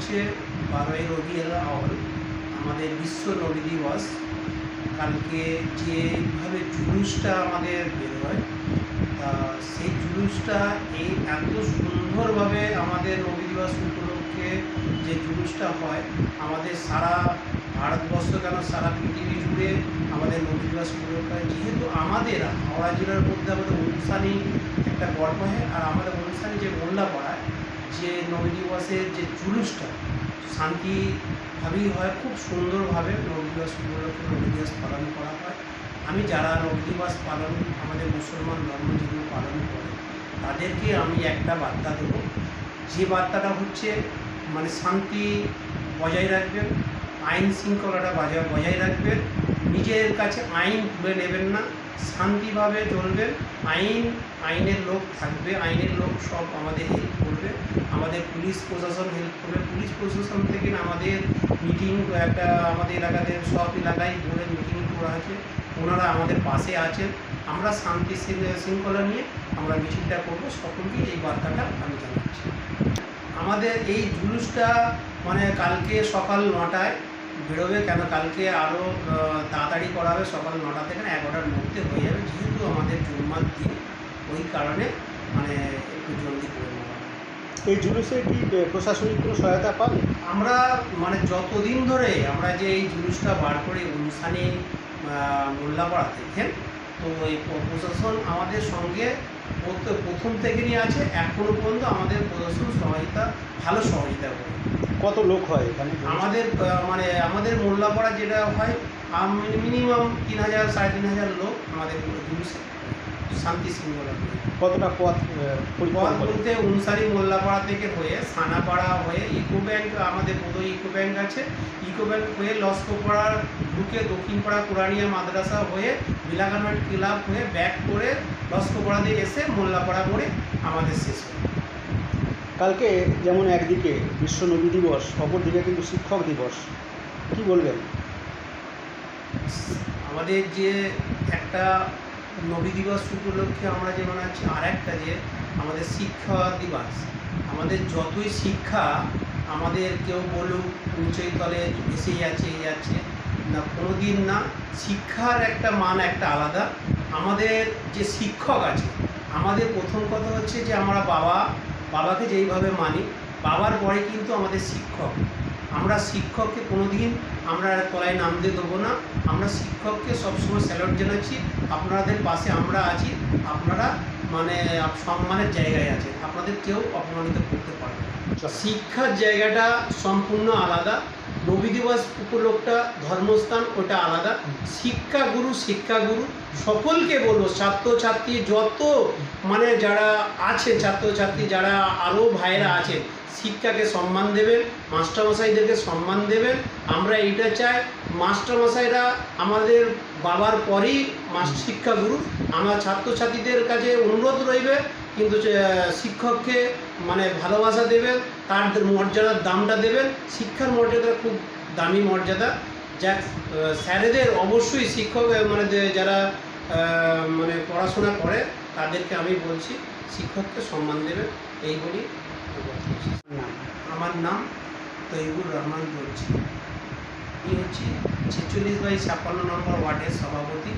হচ্ছে বারোই রবিউল আওয়াল আমাদের বিশ্ব নবী দিবস। কালকে যেভাবে জুলুসটা আমাদের বেরোয় তা সেই জুলুসটা এই এত সুন্দরভাবে আমাদের নবী দিবস উপলক্ষে যে জুলুসটা হয়, আমাদের সারা ভারতবর্ষ কেন সারা পৃথিবী জুড়ে আমাদের নবী দিবস উপলক্ষে হয়? যেহেতু আমাদের হাওড়া জেলার মধ্যে আমাদের অনুষ্ঠানই একটা গর্ব হয়, আর আমাদের অনুষ্ঠানে যে মোল্লাপাড়ায় যে নবী দিবসের যে জুলুসটা শান্তিভাবেই হয়, খুব সুন্দরভাবে নবী দিবস উপলক্ষে নবী দিবস পালন করা হয়। আমি যারা নবী দিবস পালন, আমাদের মুসলমান ধর্ম পালন করে, তাদেরকে আমি একটা বার্তা দেবো। যে বার্তাটা হচ্ছে মানে শান্তি বজায় রাখবেন, আইন শৃঙ্খলাটা বজায় বজায় রাখবেন, নিজের কাছে আইন তুলে নেবেন না, শান্তিভাবে চলবেন, আইন, আইনের লোক থাকবে, আইনের লোক সব আমাদের আমাদের পুলিশ প্রশাসন হেল্প করবে। পুলিশ প্রশাসন থেকে আমাদের মিটিং একটা আমাদের এলাকাতে সব এলাকায় বলে মিটিং করা আছে ওনারা আমাদের পাশে আছেন। আমরা শান্তি শৃঙ্খলা নিয়ে আমরা মিছিলটা করব। সকলকে এই বার্তাটা আমি জানাচ্ছি। আমাদের এই জুলুসটা মানে কালকে সকাল নটায় বেরোবে কেন? কালকে আরও তাড়াতাড়ি করা হবে সকাল নটা থেকে এগারোটার মধ্যে হয়ে যাবে। যেহেতু আমাদের জুম্মার দিন, ওই কারণে মানে একটু জলদি করে। এই জুলুসে কি প্রশাসনিক কোনো সহায়তা পান? আমরা মানে যতদিন ধরে আমরা যে এই জুলুসটা বার করি অনুষ্ঠানে মোল্লাপাড়া থেকে তো এই প্রশাসন আমাদের সঙ্গে প্রথম থেকে নিয়ে আছে এখনও পর্যন্ত আমাদের প্রশাসন সহায়তা ভালো সহযোগিতা করে। কত লোক হয় এখানে আমাদের মানে আমাদের মোল্লাপাড়া যেটা হয় মিনিমাম তিন হাজার সাড়ে তিন হাজার লোক আমাদের জুলুসে। শান্তি শৃঙ্খলা। কতটা পথ পথ বলতে অনুসারী মোল্লাপাড়া থেকে হয়ে সানাপাড়া হয়ে ইকো ব্যাংক আমাদের বোধহয় ইকো ব্যাংক আছে। ইকো ব্যাংক হয়ে লস্কোপাড়া ঢুকে দক্ষিণপাড়া পুরানিয়া মাদ্রাসা হয়ে বিলাগানট ক্লাব হয়ে ব্যাক করে লস্কোপাড়া দিয়ে এসে মোল্লাপাড়া করে আমাদের শেষ হয় কালকে যেমন একদিকে বিশ্ব নবী দিবস অপরদিকে কিন্তু শিক্ষক দিবস। কি বলবেন? আমাদের যে একটা নবী দিবস উপলক্ষে আমরা যেমন আছে আর একটা যে আমাদের শিক্ষা দিবস। আমাদের যতই শিক্ষা আমাদের কেউ বলুক নিচই তলে এসে যাচ্ছে, এই যাচ্ছে, না কোনো দিন না, শিক্ষার একটা মান একটা আলাদা। আমাদের যে শিক্ষক আছে, আমাদের প্রথম কথা হচ্ছে যে আমরা বাবা, বাবাকে যেইভাবে মানি, বাবার পরে কিন্তু আমাদের শিক্ষক। আমরা শিক্ষককে কোনো দিন আমরা তলায় নামতে দেবো না। আমরা শিক্ষককে সবসময় স্যালুট জানাচ্ছি। আপনাদের পাশে আমরা আছি। আপনারা মানে সম্মানের জায়গায় আছেন। আপনাদের কেউ অপমানিত করতে পারবে না। শিক্ষার জায়গাটা সম্পূর্ণ আলাদা। নবী দিবস উপলক্ষটা ধর্মস্থান, ওটা আলাদা। শিক্ষাগুরু শিক্ষাগুরু সকলকে বলব, ছাত্রছাত্রী যত মানে যারা আছে, ছাত্রছাত্রী যারা আরও ভাইরা আছেন শিক্ষাকে সম্মান দেবেন, মাস্টারমশাইদেরকে সম্মান দেবেন। আমরা এইটা চাই, মাস্টারমশাইরা আমাদের বাবার পরেই মাস শিক্ষাগুরু আমার ছাত্রছাত্রীদের কাছে অনুরোধ রইবে কিন্তু শিক্ষককে মানে ভালোবাসা দেবেন, তার মর্যাদার দামটা দেবেন, শিক্ষার মর্যাদা খুব দামি মর্যাদা। যা স্যারেদের অবশ্যই শিক্ষক মানে যারা মানে পড়াশোনা করে, তাদেরকে আমি বলছি, শিক্ষককে সম্মান দেবেন, এই বলি আমার নাম তৈবুর রহমান বলছি। আমি হচ্ছি ছেচল্লিশ বাই ছাপ্পান্ন নম্বর ওয়ার্ডের সভাপতি।